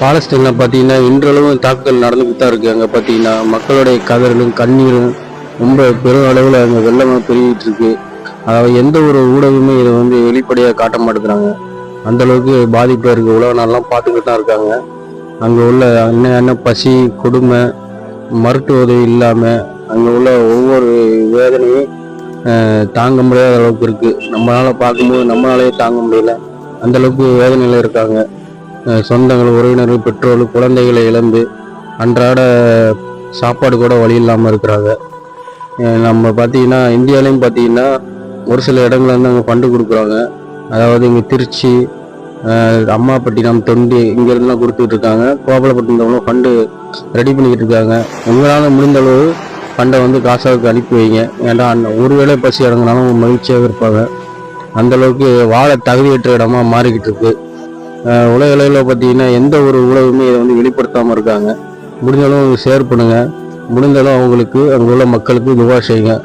பாலஸ்தீனில் பார்த்தீங்கன்னா இன்றளவும் தாக்குதல் நடந்துக்கிட்டு தான் இருக்குது அங்கே பார்த்தீங்கன்னா மக்களுடைய கதறலும் கண்ணீரும் ரொம்ப பெரும் அளவில் அங்கே வெள்ளமாக பெருகிட்டு இருக்கு. அதாவது எந்த ஒரு ஊடகமுமே இதை வந்து வெளிப்படையாக காட்ட மாட்டேங்கிறாங்க. அந்த அளவுக்கு பாதிப்பாக இருக்குது உலக நாளெலாம் பார்த்துக்கிட்டு தான் இருக்காங்க. அங்கே உள்ள அன்ன அன்ன பசி கொடுமை மருத்துவ உதவி இல்லாமல் அங்கே உள்ள ஒவ்வொரு வேதனையும் தாங்க முடியாத அளவுக்கு இருக்குது நம்மளால் பார்க்கும்போது நம்மளாலே தாங்க முடியல. அந்த அளவுக்கு வேதனையில் இருக்காங்க. சொந்தங்கள் உறவினர்கள் பெற்றோர்கள் குழந்தைகளை இழந்து அன்றாட சாப்பாடு கூட வழி இல்லாமல் இருக்கிறாங்க. நம்ம பார்த்தீங்கன்னா இந்தியாலையும் பார்த்தீங்கன்னா ஒரு சில இடங்கள்ல வந்து அங்கே ஃபண்டு கொடுக்குறாங்க. அதாவது இங்கே திருச்சி அம்மாப்பட்டினம் தொண்டி இங்கேருந்துலாம் கொடுத்துட்ருக்காங்க கோபலப்பட்டினம் ஃபண்டு ரெடி பண்ணிக்கிட்டு இருக்காங்க. உங்களால் முடிந்தளவு ஃபண்டை வந்து காசாவுக்கு அனுப்பி வைங்க. ஏன்டா ஒரு வேளை பசி இறங்கினாலும் மகிழ்ச்சியாக இருப்பாங்க. அந்தளவுக்கு வாழ தகுதியற்ற இடமா மாறிக்கிட்டு இருக்கு. அஹ் உலக அளவில் பார்த்தீங்கன்னா எந்த ஒரு உலகமே இதை வந்து வெளிப்படுத்தாமல் இருக்காங்க. முடிஞ்ச அளவு ஷேர் பண்ணுங்க. முடிஞ்ச அளவு அவங்களுக்கு அங்கே உள்ள மக்களுக்கு துவா செய்யுங்க.